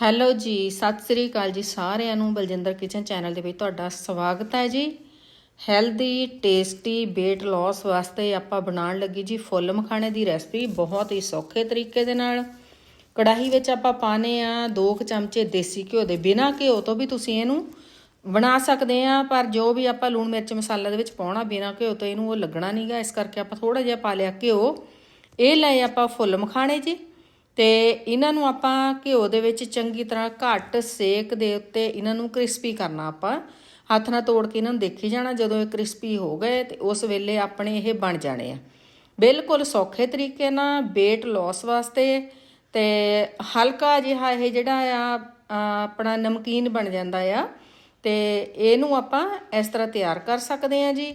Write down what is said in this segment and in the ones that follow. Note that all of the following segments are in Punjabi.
ਹੈਲੋ ਜੀ, ਸਤਿ ਸ੍ਰੀ ਅਕਾਲ ਜੀ ਸਾਰਿਆਂ ਨੂੰ ਬਲਜਿੰਦਰ ਕਿਚਨ ਚੈਨਲ ਦੇ ਵਿੱਚ ਤੁਹਾਡਾ ਸਵਾਗਤ ਹੈ ਜੀ। ਹੈਲਦੀ ਟੇਸਟੀ weight loss ਵਾਸਤੇ ਆਪਾਂ ਬਣਾਉਣ ਲੱਗੀ ਜੀ ਫੁੱਲ ਮਖਾਣੇ ਦੀ ਰੈਸਪੀ ਬਹੁਤ ਹੀ ਸੌਖੇ ਤਰੀਕੇ ਦੇ ਨਾਲ। ਕੜਾਹੀ ਵਿੱਚ ਆਪਾਂ ਪਾਣੇ ਆ 2 ਚਮਚੇ ਦੇਸੀ ਘਿਓ ਦੇ ਬਿਨਾਂ ਘਿਓ ਤੋਂ ਵੀ ਤੁਸੀਂ ਇਹਨੂੰ ਬਣਾ ਸਕਦੇ ਆ ਪਰ ਜੋ ਵੀ ਆਪਾਂ ਲੂਣ ਮਿਰਚ ਮਸਾਲਾ ਦੇ ਵਿੱਚ ਪਾਉਣਾ ਬਿਨਾਂ ਘਿਓ ਤੋਂ ਇਹਨੂੰ ਉਹ ਲੱਗਣਾ ਨਹੀਂਗਾ ਇਸ ਕਰਕੇ ਆਪਾਂ ਥੋੜਾ ਜਿਹਾ ਪਾ ਲਿਆ ਘਿਓ। ਇਹ ਲਏ ਆਪਾਂ ਫੁੱਲ ਮਖਾਣੇ ਜੀ। ਤੇ ਇਹਨਾਂ ਨੂੰ ਆਪਾਂ ਘਿਓ ਦੇ ਵਿੱਚ ਚੰਗੀ ਤਰ੍ਹਾਂ ਘੱਟ ਸੇਕ ਦੇ ਉੱਤੇ ਇਹਨਾਂ ਨੂੰ ਕ੍ਰਿਸਪੀ ਕਰਨਾ ਆਪਾਂ। ਹੱਥ ਨਾਲ ਤੋੜ ਕੇ ਇਹਨਾਂ ਨੂੰ ਦੇਖੀ ਜਾਣਾ ਜਦੋਂ ਇਹ ਕ੍ਰਿਸਪੀ ਹੋ ਗਏ ਤੇ ਉਸ ਵੇਲੇ ਆਪਣੇ ਇਹ ਬਣ ਜਾਣੇ ਆ। ਬਿਲਕੁਲ ਸੌਖੇ ਤਰੀਕੇ ਨਾਲ weight loss ਵਾਸਤੇ ਤੇ ਹਲਕਾ ਜਿਹਾ ਇਹ ਜਿਹੜਾ ਆ ਆਪਣਾ ਨਮਕੀਨ ਬਣ ਜਾਂਦਾ ਆ ਤੇ ਇਹਨੂੰ ਆਪਾਂ ਇਸ ਤਰ੍ਹਾਂ ਤਿਆਰ ਕਰ ਸਕਦੇ ਆ ਜੀ।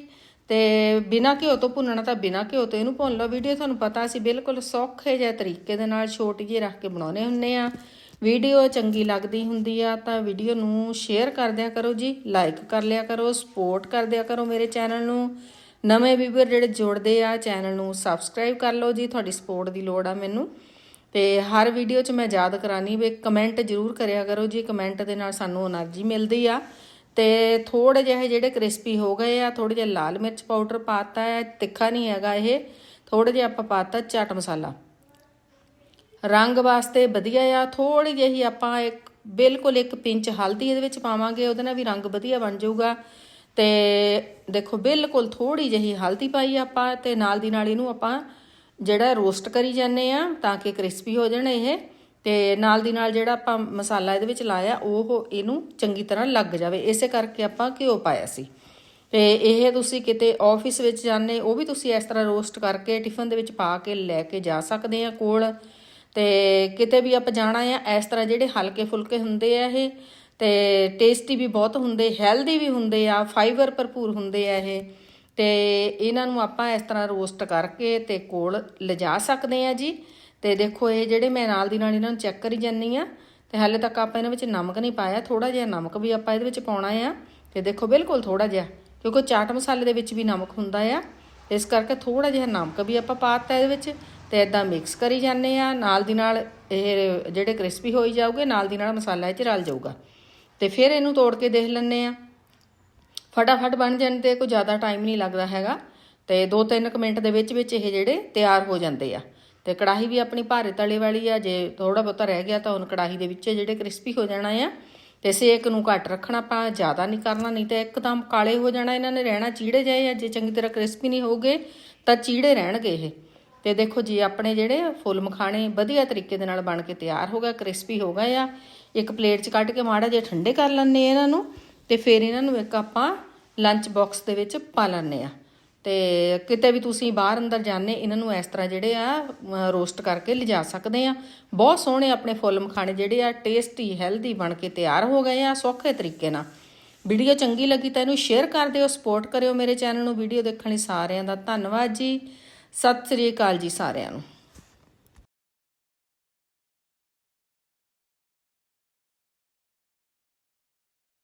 ਤੇ ਬਿਨਾ ਘਿਓ ਤੋਂ ਭੁੰਨਣਾ ਤਾਂ ਬਿਨਾ ਘਿਓ ਤੋਂ ਇਹਨੂੰ ਭੁੰਨ ਲਓ। ਵੀਡੀਓ ਤੁਹਾਨੂੰ ਪਤਾ ਅਸੀਂ ਬਿਲਕੁਲ ਸੌਖੇ ਜਿਹੇ ਤਰੀਕੇ ਦੇ ਨਾਲ ਛੋਟੀ ਜਿਹੀ ਰੱਖ ਕੇ ਬਣਾਉਨੇ ਹੁੰਨੇ ਆ ਵੀਡੀਓ ਚੰਗੀ ਲੱਗਦੀ ਹੁੰਦੀ ਆ ਤਾਂ ਵੀਡੀਓ ਨੂੰ ਸ਼ੇਅਰ ਕਰ ਦਿਆ ਕਰੋ ਜੀ ਲਾਈਕ ਕਰ ਲਿਆ ਕਰੋ ਸਪੋਰਟ ਕਰ ਦਿਆ ਕਰੋ ਮੇਰੇ ਚੈਨਲ ਨੂੰ। ਨਵੇਂ ਵੀਵਰ ਜਿਹੜੇ ਜੁੜਦੇ ਆ ਚੈਨਲ ਨੂੰ ਸਬਸਕ੍ਰਾਈਬ ਕਰ ਲਓ ਜੀ, ਤੁਹਾਡੀ ਸਪੋਰਟ ਦੀ ਲੋੜ ਆ ਮੈਨੂੰ। ਤੇ ਹਰ ਵੀਡੀਓ 'ਚ ਮੈਂ ਯਾਦ ਕਰਾਨੀ ਵੀ ਕਮੈਂਟ ਜ਼ਰੂਰ ਕਰਿਆ ਕਰੋ ਜੀ ਕਮੈਂਟ ਦੇ ਨਾਲ ਸਾਨੂੰ એનર્ਜੀ ਮਿਲਦੀ ਆ। ਤੇ ਥੋੜੇ ਜਿਹੇ ਜਿਹੜੇ ਕ੍ਰਿਸਪੀ ਹੋ ਗਏ ਆ ਥੋੜੇ ਜਿਹਾ ਲਾਲ ਮਿਰਚ ਪਾਊਡਰ ਪਾਤਾ ਹੈ, ਤਿੱਖਾ ਨਹੀਂ ਹੈਗਾ ਇਹ ਥੋੜੇ ਜਿਹਾ ਆਪਾਂ ਪਾਤਾ ਚਾਟ ਮਸਾਲਾ। ਰੰਗ ਵਾਸਤੇ ਵਧੀਆ ਆ ਥੋੜੀ ਜਿਹੀ ਆਪਾਂ ਇੱਕ, ਬਿਲਕੁਲ ਇੱਕ ਪਿੰਚ ਹਲਦੀ ਇਹਦੇ ਵਿੱਚ ਪਾਵਾਂਗੇ, ਉਹਦੇ ਨਾਲ ਵੀ ਰੰਗ ਵਧੀਆ ਬਣ ਜਾਊਗਾ। ਤੇ ਦੇਖੋ, ਬਿਲਕੁਲ ਥੋੜੀ ਜਿਹੀ ਹਲਦੀ ਪਾਈ ਆਪਾਂ ਤੇ ਨਾਲ ਦੀ ਨਾਲ ਇਹਨੂੰ ਆਪਾਂ ਜਿਹੜਾ ਰੋਸਟ ਕਰੀ ਜਾਂਦੇ ਆ ਤਾਂ ਕਿ ਕ੍ਰਿਸਪੀ ਹੋ ਜਾਣ ਇਹ। ਤੇ ਨਾਲ ਦੀ ਨਾਲ ਜਿਹੜਾ ਆਪਾਂ ਮਸਾਲਾ ਇਹਦੇ ਵਿੱਚ ਲਾਇਆ, ਉਹ ਇਹਨੂੰ ਚੰਗੀ ਤਰ੍ਹਾਂ ਲੱਗ ਜਾਵੇ। ਇਸੇ ਕਰਕੇ ਆਪਾਂ ਘਿਓ ਪਾਇਆ ਸੀ। ਤੇ ਇਹ ਤੁਸੀਂ ਕਿਤੇ ਆਫਿਸ ਵਿੱਚ ਜਾਂਦੇ, ਉਹ ਵੀ ਤੁਸੀਂ ਇਸ ਤਰ੍ਹਾਂ ਰੋਸਟ ਕਰਕੇ ਟਿਫਨ ਦੇ ਵਿੱਚ ਪਾ ਕੇ ਲੈ ਕੇ ਜਾ ਸਕਦੇ ਆ ਕੋਲ। ਤੇ ਕਿਤੇ ਵੀ ਆਪਾਂ ਜਾਣਾ ਆ, ਇਸ ਤਰ੍ਹਾਂ ਜਿਹੜੇ ਹਲਕੇ ਫੁਲਕੇ ਹੁੰਦੇ ਆ ਇਹ, ਤੇ ਟੇਸਟੀ ਵੀ ਬਹੁਤ ਹੁੰਦੇ ਹੈਲਦੀ ਵੀ ਹੁੰਦੇ ਆ ਫਾਈਬਰ ਭਰਪੂਰ ਹੁੰਦੇ ਆ ਇਹ। ਤੇ ਇਹਨਾਂ ਨੂੰ ਆਪਾਂ ਇਸ ਤਰ੍ਹਾਂ ਰੋਸਟ ਕਰਕੇ ਤੇ ਕੋਲ ਲਿਜਾ ਸਕਦੇ ਆ ਜੀ। ਤੇ ਦੇਖੋ ਇਹ ਜਿਹੜੇ ਮੈਂ ਨਾਲ ਦੀ ਨਾਲ ਇਹਨਾਂ ਨੂੰ ਚੈੱਕ ਕਰੀ ਜਾਂਦੀ ਆ ਤੇ ਹਾਲੇ ਤੱਕ ਆਪਾਂ ਇਹਨਾਂ ਵਿੱਚ ਨਮਕ ਨਹੀਂ ਪਾਇਆ ਥੋੜਾ ਜਿਹਾ ਨਮਕ ਵੀ ਆਪਾਂ ਇਹਦੇ ਵਿੱਚ ਪਾਉਣਾ ਆ, ਤੇ ਦੇਖੋ ਬਿਲਕੁਲ ਥੋੜਾ ਜਿਹਾ, ਕਿਉਂਕਿ ਚਾਟ ਮਸਾਲੇ ਦੇ ਵਿੱਚ ਵੀ ਨਮਕ ਹੁੰਦਾ ਆ, ਇਸ ਕਰਕੇ ਥੋੜਾ ਜਿਹਾ ਨਮਕ ਵੀ ਆਪਾਂ ਪਾਤਾ ਇਹਦੇ ਵਿੱਚ, ਤੇ ਇਦਾਂ ਮਿਕਸ ਕਰੀ ਜਾਂਦੇ ਆ ਨਾਲ ਦੀ ਨਾਲ ਇਹ ਜਿਹੜੇ ਕ੍ਰਿਸਪੀ ਹੋਈ ਜਾਊਗੇ, ਨਾਲ ਦੀ ਨਾਲ ਮਸਾਲਾ ਇਹ ਚ ਰਲ ਜਾਊਗਾ, ਤੇ ਫਿਰ ਇਹਨੂੰ ਤੋੜ ਕੇ ਦੇਖ ਲੈਣੇ ਆ ਫਟਾਫਟ ਬਣ ਜਾਣ 'ਤੇ ਕੋਈ ਜ਼ਿਆਦਾ ਟਾਈਮ ਨਹੀਂ ਲੱਗਦਾ ਹੈਗਾ, ਤੇ 2-3 ਮਿੰਟ ਦੇ ਵਿੱਚ ਵਿੱਚ ਇਹ ਜਿਹੜੇ ਤਿਆਰ ਹੋ ਜਾਂਦੇ ਆ। ਤੇ ਕੜਾਹੀ ਵੀ ਆਪਣੀ ਭਾਰੇ ਤਲੇ ਵਾਲੀ ਆ, ਜੇ ਥੋੜਾ ਬਹੁਤਾ ਰਹਿ ਗਿਆ ਤਾਂ ਹੁਣ ਕੜਾਹੀ ਦੇ ਵਿੱਚ ਜਿਹੜੇ ਕ੍ਰਿਸਪੀ ਹੋ ਜਾਣਾ ਆ, ਤੇ ਸੇਕ ਨੂੰ ਘੱਟ ਰੱਖਣਾ ਆਪਾਂ ਜ਼ਿਆਦਾ ਨਹੀਂ ਕਰਨਾ, ਨਹੀਂ ਤਾਂ ਇੱਕਦਮ ਕਾਲੇ ਹੋ ਜਾਣਾ, ਇਹਨਾਂ ਨੇ ਰਹਿਣਾ ਚੀੜੇ ਜਾਏ ਆ, ਜੇ ਚੰਗੀ ਤਰ੍ਹਾਂ ਕ੍ਰਿਸਪੀ ਨਹੀਂ ਹੋਗੇ ਤਾਂ ਚੀੜੇ ਰਹਿਣਗੇ ਇਹ। ਤੇ ਦੇਖੋ ਜੀ, ਆਪਣੇ ਜਿਹੜੇ ਫੁੱਲ ਮਖਾਣੇ ਵਧੀਆ ਤਰੀਕੇ ਦੇ ਨਾਲ ਬਣ ਕੇ ਤਿਆਰ ਹੋ ਗਿਆ, ਕ੍ਰਿਸਪੀ ਹੋ ਗਏ ਆ। ਇੱਕ ਪਲੇਟ 'ਚ ਕੱਢ ਕੇ ਮਾੜਾ ਜਿਹਾ ਠੰਡੇ ਕਰ ਲੈਣੇ ਇਹਨਾਂ ਨੂੰ, ਤੇ ਫਿਰ ਇਹਨਾਂ ਨੂੰ ਇੱਕ ਆਪਾਂ ਲੰਚ ਬਾਕਸ ਦੇ ਵਿੱਚ ਪਾ ਲੈਣੇ ਆ। ਤੇ ਕਿਤੇ ਵੀ ਤੁਸੀਂ ਬਾਹਰ ਅੰਦਰ ਜਾਣੇ ਇਹਨਾਂ ਨੂੰ ਇਸ ਤਰ੍ਹਾਂ ਜਿਹੜੇ ਆ ਰੋਸਟ ਕਰਕੇ ਲਿਜਾ ਸਕਦੇ ਆ। ਬਹੁਤ ਸੋਹਣੇ ਆਪਣੇ ਫੁੱਲ ਮਖਾਣੇ ਜਿਹੜੇ ਆ ਟੇਸਟੀ ਹੈਲਦੀ ਬਣ ਕੇ ਤਿਆਰ ਹੋ ਗਏ ਆ, ਸੌਖੇ ਤਰੀਕੇ ਨਾਲ। ਵੀਡੀਓ ਚੰਗੀ ਲੱਗੀ ਤਾਂ ਇਹਨੂੰ ਸ਼ੇਅਰ ਕਰ ਦਿਓ ਸਪੋਰਟ ਕਰਿਓ ਮੇਰੇ ਚੈਨਲ ਨੂੰ। ਵੀਡੀਓ ਦੇਖਣ ਲਈ ਸਾਰਿਆਂ ਦਾ ਧੰਨਵਾਦ ਜੀ। ਸਤਿ ਸ੍ਰੀ ਅਕਾਲ ਜੀ ਸਾਰਿਆਂ ਨੂੰ।